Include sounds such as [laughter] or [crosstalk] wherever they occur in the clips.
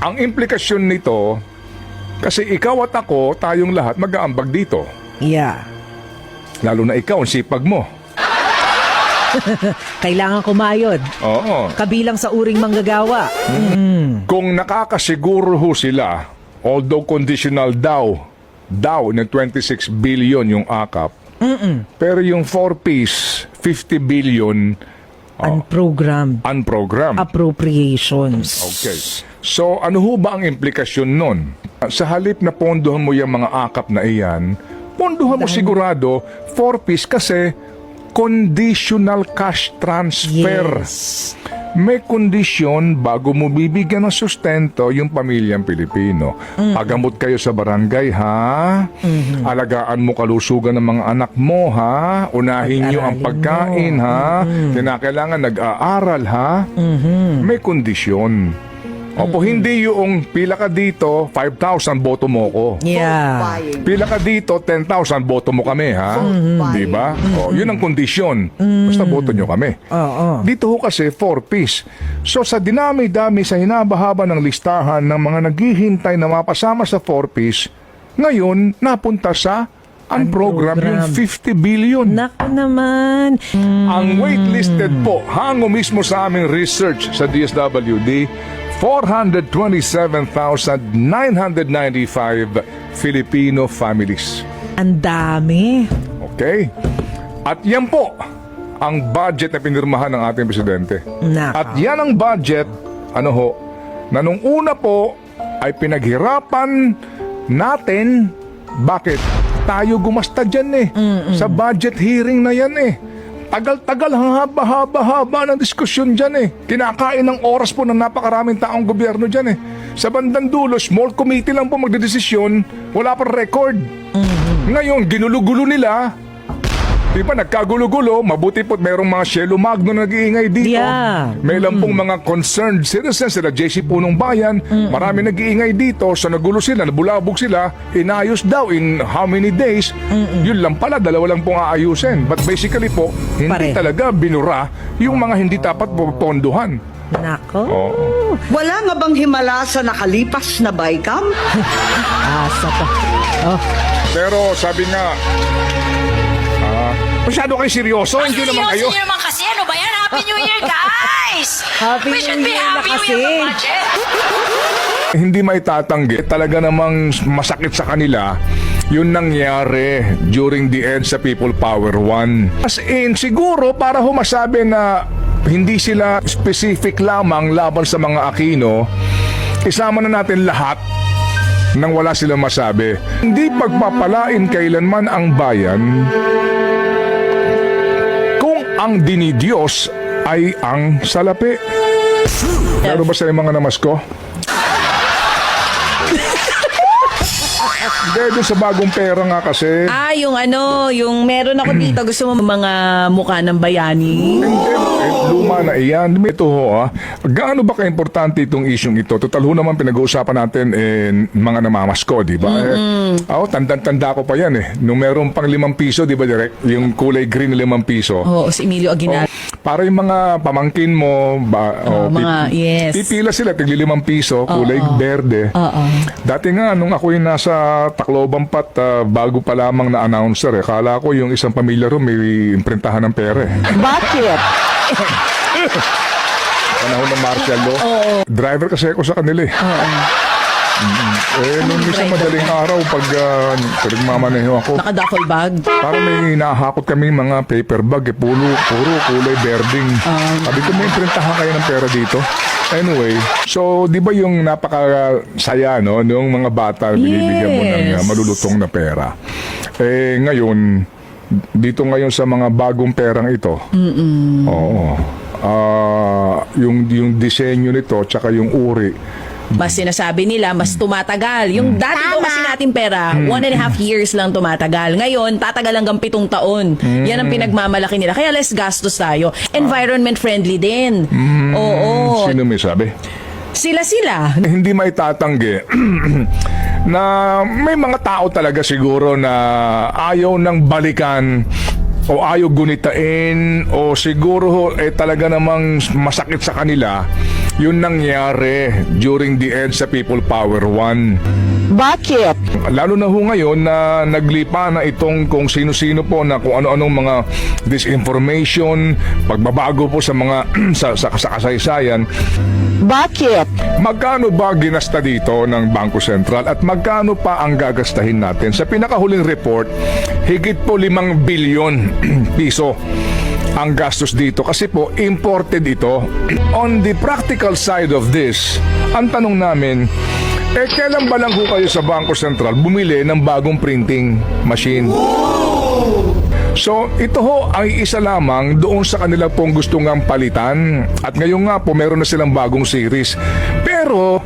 Ang implikasyon nito, kasi ikaw at ako, tayong lahat mag-aambag dito. Yeah. Lalo na ikaw, ang sipag mo. [laughs] Kailangan kumayod. Oo. Kabilang sa uring manggagawa. Kung nakakasiguro ho sila, although conditional daw, daw ng 26 billion yung akap, pero yung 4-piece, 50 billion Unprogrammed unprogrammed. appropriations. Okay. So, ano ho ba ang implikasyon nun? Sa halip na pondohan mo yung mga akap na iyan, pondohan mo sigurado 4-piece kasi conditional cash transfer. Yes. May kondisyon bago mo bibigyan ng sustento yung pamilyang Pilipino. Pagamot kayo sa barangay, ha? Alagaan mo kalusugan ng mga anak mo, ha? Unahin nyo ang Pag-aralin pagkain, mo. ha? Kinakailangan nag-aaral, ha? May kondisyon. Opo, hindi yung pila ka dito, 5,000 boto mo ko. Yeah. Pila ka dito, 10,000 boto mo kami, ha? Di ba? O, yun ang kondisyon. Basta boto nyo kami. Oo. Dito ho kasi four-piece. So sa dinami-dami sa hinabahaba ng listahan ng mga naghihintay na mapasama sa four-piece, ngayon napunta sa unprogram yung Unprogrammed. 50 billion. Naku naman. Ang waitlisted po, hango mismo sa aming research sa DSWD, 427,995 Filipino families. Ang dami. Okay? At yan po ang budget na pinirmahan ng ating presidente. Nako. At yan ang budget, ano ho, na nung una po ay pinaghirapan natin, bakit? Tayo gumasta dyan eh. Sa budget hearing na yan eh. Tagal-tagal, haba-haba-haba ng diskusyon dyan eh. Kinakain ng oras po ng napakaraming taong gobyerno dyan eh. Sa bandang dulo, small committee lang po magdedesisyon, wala pa record. Ngayon, ginulo-gulo nila, Di ba, nagkagulo-gulo, mabuti po't merong mga Shelo Magno na nag-iingay dito. Yeah. May lang pong mga concerned citizens, sila JC Punong Bayan, marami nag-iingay dito, so nagulo sila, nabulabog sila, inayos daw in how many days, yun lang pala, dalawa lang pong aayusin. But basically po, hindi Pare. talaga binura yung mga hindi dapat po- ponduhan. Nako. Oo. Wala nga bang himala sa nakalipas na bycam? [laughs] Asa pa. Oh, Pero sabi nga, masyado kayo seryoso, hindi naman kayo. Seryoso naman kasi. Ano ba yan? Happy New Year, guys! Happy We should New be Year na happy kasi. with the budget. hindi may tatanggi. Talaga namang masakit sa kanila yun nangyari during the EDSA People Power 1. As in, siguro para ho masabi na hindi sila specific lamang laban sa mga Aquino, isama na natin lahat nang wala silang masabi. Hindi pagpapalain kailanman ang bayan ang dinidiyos ay ang salapi. Meron ba sa mga namasko? Hindi, doon sa bagong pera nga kasi. Ah, yung ano, yung meron ako dito, gusto mo mga mukha ng bayani? Hindi, eh, luma na iyan. Ito ho, ah. Gaano ba ka-importante itong isyong ito? Total ho naman pinag-uusapan natin eh, mga namamasko, di ba? Eh, ako, tanda-tanda ko pa yan eh. Nung meron pang limang piso, di ba, direct? Yung kulay green na limang piso. Oo, si Emilio Aguinaldo. Para yung mga pamangkin mo, ba, Oo, oh, mga- yes. pipila sila, tigli limang piso, kulay berde. Oo. Dati nga, nung ako yung nasa Tacloban pat, ah, bago pa lamang na announcer, eh, kala ko yung isang pamilya ro may imprintahan ng pera eh. bakit? [laughs] Panahon ng martial law. Driver kasi ako sa kanila eh. Mm, Eh, nung isang madaling araw, pag uh, nagmamaneho ako, Naka-duffel bag. parang may nahakot kami mga paper bag, eh, puro, puro kulay berding. Sabi ko, may imprintahan kayo ng pera dito. Anyway, so di ba yung napaka-saya no, nung mga bata binibigyan mo ng Yes. uh, malulutong na pera. Eh ngayon, dito ngayon sa mga bagong perang ito. Oo. Ah, yung yung disenyo nito tsaka yung uri Mas sinasabi nila, mas tumatagal. Yung dati daw kasi natin pera, one and a half years lang tumatagal. Ngayon, tatagal hanggang pitong taon. Yan ang pinagmamalaki nila. Kaya less gastos tayo. Environment friendly din. Oo. Sino may sabi? Sila-sila. Hindi may tatanggi [clears throat] na may mga tao talaga siguro na ayaw ng balikan o ayaw gunitain o siguro eh talaga namang masakit sa kanila Yun nangyari during the EDSA People Power 1. Bakit? Lalo na ho ngayon na naglipa na itong kung sino-sino po na kung ano-anong mga disinformation, pagbabago po sa mga [clears throat] sa, sa, sa kasaysayan. Bakit? Magkano ba ginasta dito ng Bangko Sentral at magkano pa ang gagastahin natin? Sa pinakahuling report, higit po 5 bilyon [clears throat] piso ang gastos dito kasi po imported ito. [clears throat] On the practical side of this, ang tanong namin, eh kailan ba lang ho kayo sa Bangko Sentral bumili ng bagong printing machine? So, ito ho ay isa lamang doon sa kanila pong gusto ngang palitan. At ngayon nga po, meron na silang bagong series. Pero,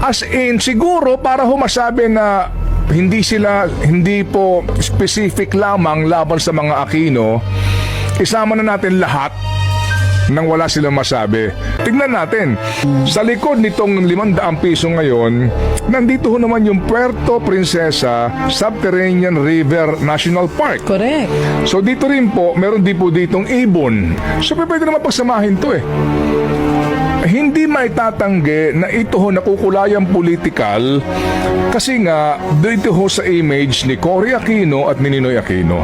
as in, siguro para ho masabi na hindi sila, hindi po specific lamang laban sa mga Aquino, isama na natin lahat nang wala silang masabi. Tingnan natin. Sa likod nitong 500 piso ngayon, nandito ho naman yung Puerto Princesa Subterranean River National Park. Correct. So dito rin po, meron din po ditong ibon. So pwede naman pagsamahin to eh. Hindi maitatanggi na ito ho nakukulayang politikal kasi nga dito ho sa image ni Cory Aquino at ni Ninoy Aquino.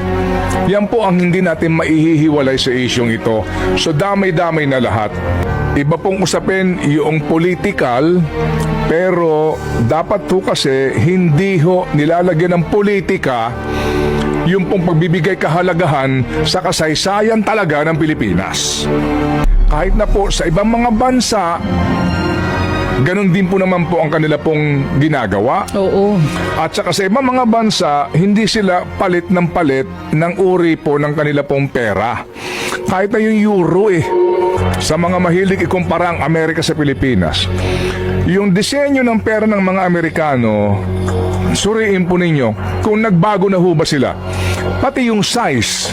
Yan po ang hindi natin maihihiwalay sa isyong ito. So damay-damay na lahat. Iba pong usapin yung political pero dapat po kasi hindi ho nilalagyan ng politika yung pong pagbibigay kahalagahan sa kasaysayan talaga ng Pilipinas. Kahit na po sa ibang mga bansa, ganun din po naman po ang kanila pong ginagawa. Oo. At saka sa ibang mga bansa, hindi sila palit ng palit ng uri po ng kanila pong pera. Kahit na yung euro eh. Sa mga mahilig ikumpara ang Amerika sa Pilipinas. Yung disenyo ng pera ng mga Amerikano, suriin po ninyo kung nagbago na ho ba sila. Pati yung size.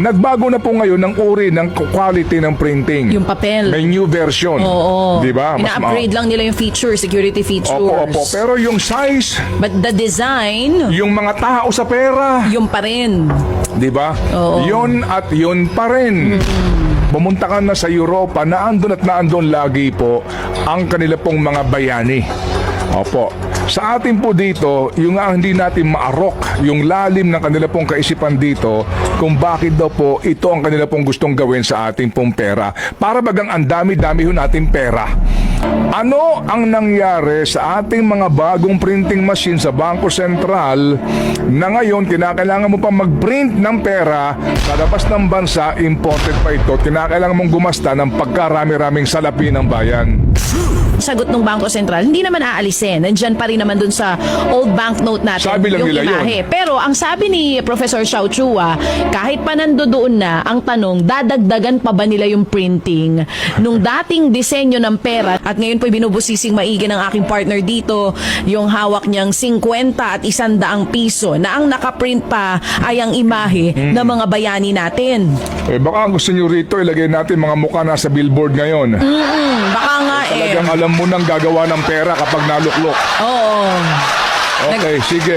Nagbago na po ngayon ng uri ng quality ng printing. Yung papel. May new version. Oo. Di ba? Ina-upgrade lang nila yung features, security features. Opo, opo. Pero yung size, But the design, yung mga tao sa pera, yung pa rin. di ba? Oo. Yun at yun pa rin. Pumunta ka na sa Europa, naandun at naandun lagi po ang kanila pong mga bayani. Opo. Sa atin po dito, yung nga hindi natin maarok, yung lalim ng kanila pong kaisipan dito, kung bakit daw po ito ang kanila pong gustong gawin sa ating pong pera. Para bagang ang dami-dami ho natin pera. Ano ang nangyari sa ating mga bagong printing machine sa Bangko Sentral na ngayon kinakailangan mo pa mag-print ng pera sa labas ng bansa, imported pa ito, at kinakailangan mong gumasta ng pagkarami-raming salapi ng bayan. Sagot ng Bangko Sentral, hindi naman aalisin. Nandyan pa rin naman dun sa old banknote natin. Sabi lang yung nila yun. imahe. Pero ang sabi ni Professor Xiao Chua, kahit pa nandoon na, ang tanong, dadagdagan pa ba nila yung printing nung dating disenyo ng pera at ngayon po binubusising maigi ng aking partner dito yung hawak niyang 50 at 100 piso na ang nakaprint pa ay ang imahe Hmm. ng mga bayani natin. Eh baka gusto nyo rito ilagay natin mga mukha nasa billboard ngayon. Hmm, baka nga. Talagang alam mo nang gagawa ng pera kapag naluklok. Oo. Okay, sige.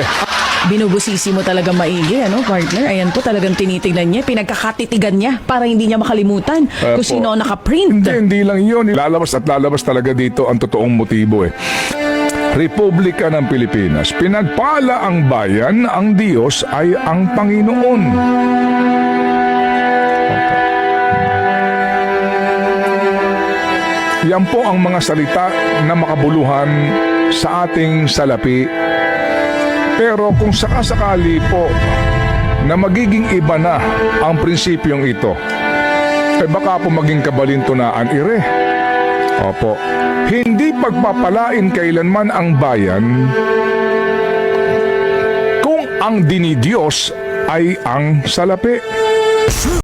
Binubusisi mo talaga maigi, ano, partner? Ayan po, talagang tinitignan niya, pinagkakatitigan niya para hindi niya makalimutan Ayan kung po. sino ang nakaprint. Hindi, hindi lang yun. Lalabas at lalabas talaga dito ang totoong motibo eh. Republika ng Pilipinas. Pinagpala ang bayan, ang Diyos ay ang Panginoon. Yan po ang mga salita na makabuluhan sa ating salapi. Pero kung sakasakali po na magiging iba na ang prinsipyong ito, eh baka po maging kabalintunaan ire. Opo. Hindi pagpapalain kailanman ang bayan kung ang dinidiyos ay ang salapi.